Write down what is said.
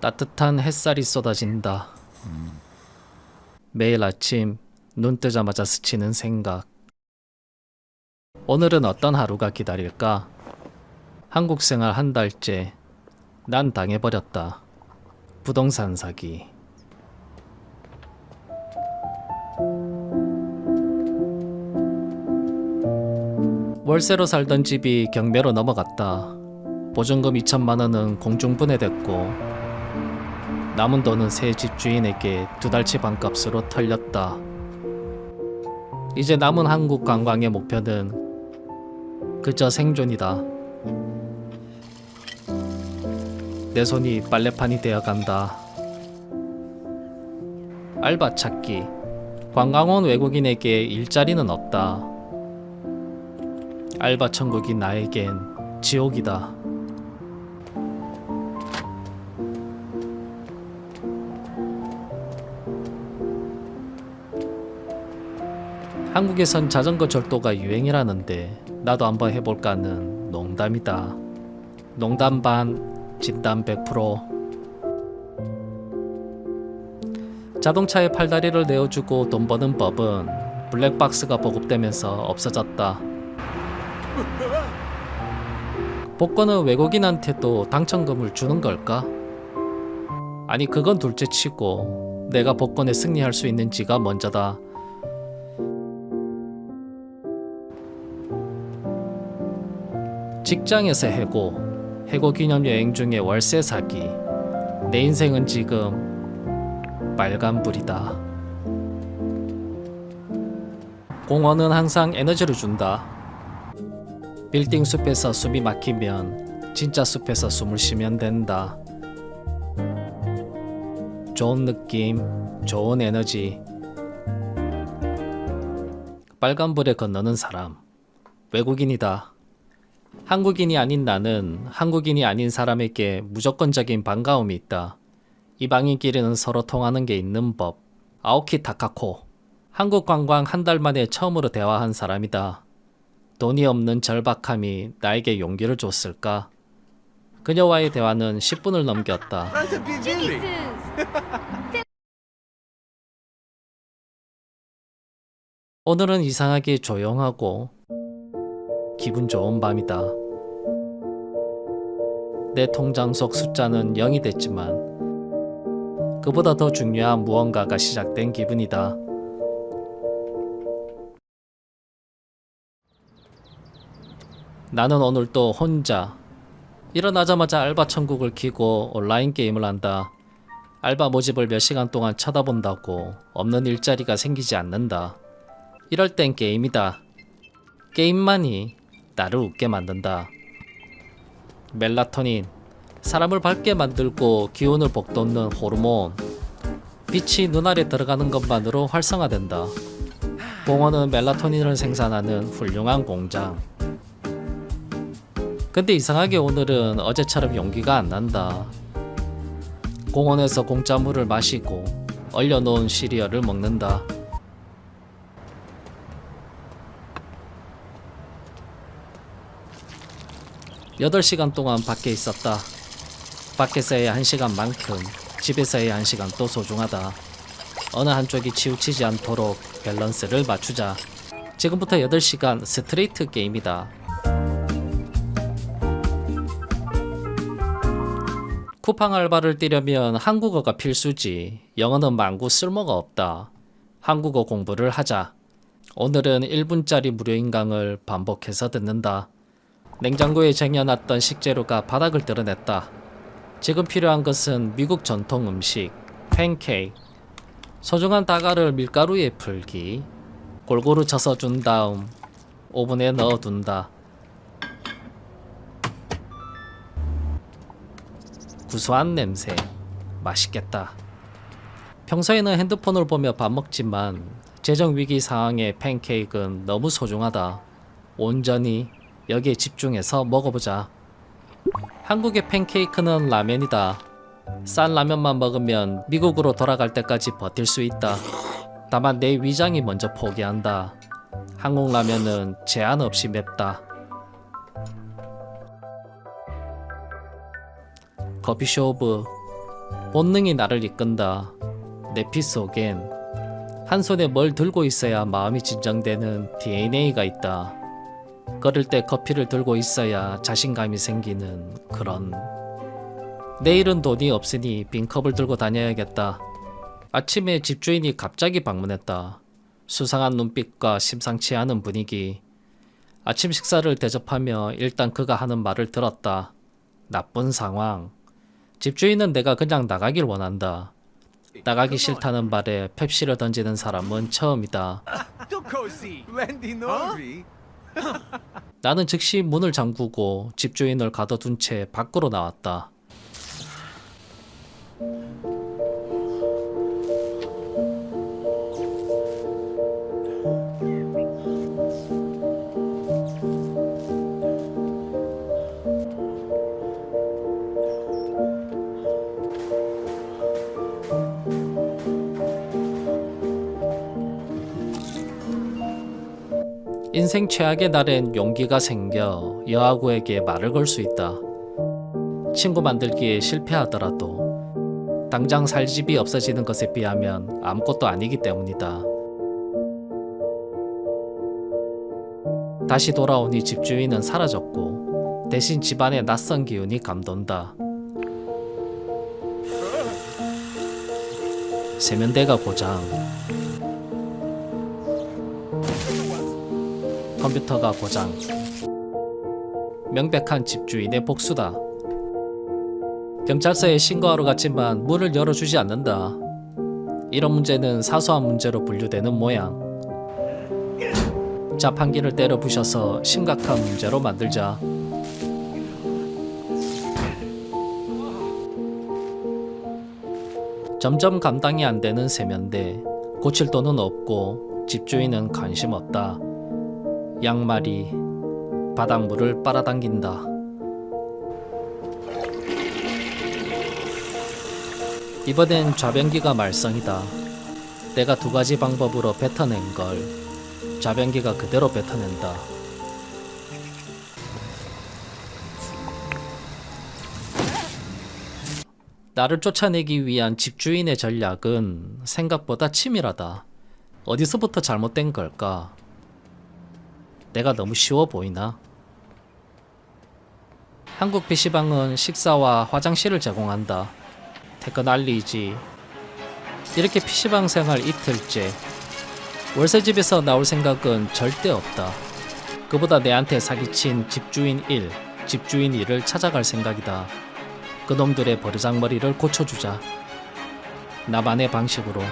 따뜻한 햇살이 쏟아진다. 매일 아침 눈 뜨자마자 스치는 생각. 오늘은 어떤 하루가 기다릴까? 한국 생활 한 달째 난 당해버렸다. 부동산 사기. 월세로 살던 집이 경매로 넘어갔다. 보증금 2천만 원은 공중분해됐고 남은 돈은 새 집 주인에게 두 달치 반값으로 털렸다. 이제 남은 한국 관광의 목표는 그저 생존이다. 내 손이 빨래판이 되어 간다. 알바 찾기. 관광 온 외국인에게 일자리는 없다. 알바 천국이 나에겐 지옥이다. 한국에선 자전거 절도가 유행이라는데 나도 한번 해볼까는 농담이다. 농담 반, 진담 100%. 자동차에 팔다리를 내어주고 돈 버는 법은 블랙박스가 보급되면서 없어졌다. 복권은 외국인한테도 당첨금을 주는 걸까? 아니 그건 둘째 치고 내가 복권에 승리할 수 있는지가 먼저다. 직장에서 해고, 해고 기념 여행 중에 월세 사기. 내 인생은 지금 빨간불이다. 공원은 항상 에너지를 준다. 빌딩 숲에서 숨이 막히면 진짜 숲에서 숨을 쉬면 된다. 좋은 느낌, 좋은 에너지. 빨간불에 건너는 사람. 외국인이다. 한국인이 아닌 나는 한국인이 아닌 사람에게 무조건적인 반가움이 있다. 이방인끼리는 서로 통하는 게 있는 법. 아오키 타카코. 한국 관광 한 달 만에 처음으로 대화한 사람이다. 돈이 없는 절박함이 나에게 용기를 줬을까? 그녀와의 대화는 10분을 넘겼다. 오늘은 이상하게 조용하고 기분 좋은 밤이다. 내 통장 속 숫자는 0이 됐지만 그보다 더 중요한 무언가가 시작된 기분이다. 나는 오늘 또 혼자 일어나자마자 알바 천국을 키고 온라인 게임을 한다. 알바 모집을 몇 시간 동안 쳐다본다고 없는 일자리가 생기지 않는다. 이럴 땐 게임이다. 게임만이 나를 웃게 만든다. 멜라토닌, 사람을 밝게 만들고 기운을 북돋는 호르몬. 빛이 눈알에 들어가는 것만으로 활성화된다. 공원은 멜라토닌을 생산하는 훌륭한 공장. 근데 이상하게 오늘은 어제처럼 용기가 안 난다. 공원에서 공짜 물을 마시고 얼려놓은 시리얼을 먹는다. 8시간 동안 밖에 있었다. 밖에서의 1시간만큼 집에서의 1시간 또 소중하다. 어느 한쪽이 치우치지 않도록 밸런스를 맞추자. 지금부터 8시간 스트레이트 게임이다. 쿠팡 알바를 뛰려면 한국어가 필수지. 영어는 망구 쓸모가 없다. 한국어 공부를 하자. 오늘은 1분짜리 무료 인 강을 반복해서 듣는다. 냉장고에 쟁여놨던 식재료가 바닥을 드러냈다. 지금 필요한 것은 미국 전통 음식, 팬케이크, 소중한 다가를 밀가루에 풀기, 골고루 져서 준 다음 오븐에 넣어둔다. 구수한 냄새, 맛있겠다. 평소에는 핸드폰을 보며 밥 먹지만 재정 위기 상황에 팬케이크는 너무 소중하다. 온전히 여기에 집중해서 먹어보자. 한국의 팬케이크는 라면이다. 싼 라면만 먹으면 미국으로 돌아갈 때까지 버틸 수 있다. 다만 내 위장이 먼저 포기한다. 한국 라면은 제한 없이 맵다. 커피숍 본능이 나를 이끈다. 내 피 속엔 한 손에 뭘 들고 있어야 마음이 진정되는 DNA가 있다. 걸을 때 커피를 들고 있어야 자신감이 생기는 그런. 내일은 돈이 없으니 빈 컵을 들고 다녀야겠다. 아침에 집주인이 갑자기 방문했다. 수상한 눈빛과 심상치 않은 분위기. 아침 식사를 대접하며 일단 그가 하는 말을 들었다. 나쁜 상황. 집주인은 내가 그냥 나가길 원한다. 나가기 싫다는 말에 펩시를 던지는 사람은 처음이다. Norby? 나는 즉시 문을 잠그고 집주인을 가둬둔 채 밖으로 나왔다. 인생 최악의 날엔 용기가 생겨 여하구에게 말을 걸 수 있다. 친구 만들기에 실패하더라도 당장 살 집이 없어지는 것에 비하면 아무것도 아니기 때문이다. 다시 돌아오니 집주인은 사라졌고 대신 집안의 낯선 기운이 감돈다. 세면대가 고장. 컴퓨터가 고장. 명백한 집주인의 복수다. 경찰서에 신고하러 갔지만 문을 열어주지 않는다. 이런 문제는 사소한 문제로 분류되는 모양. 자판기를 때려 부셔서 심각한 문제로 만들자. 점점 감당이 안 되는 세면대. 고칠 돈은 없고 집주인은 관심 없다. 양말이 바닥물을 빨아당긴다. 이번엔 좌변기가 말썽이다. 내가 두 가지 방법으로 뱉어낸 걸 좌변기가 그대로 뱉어낸다. 나를 쫓아내기 위한 집주인의 전략은 생각보다 치밀하다. 어디서부터 잘못된 걸까? 내가 너무 쉬워 보이나? 한국 PC방은 식사와 화장실을 제공한다. 태그 난리이지. 이렇게 PC방 생활 이틀째. 월세집에서 나올 생각은 절대 없다. 그보다 내한테 사기친 집주인 1, 집주인 2를 찾아갈 생각이다. 그놈들의 버르장머리를 고쳐주자. 나만의 방식으로.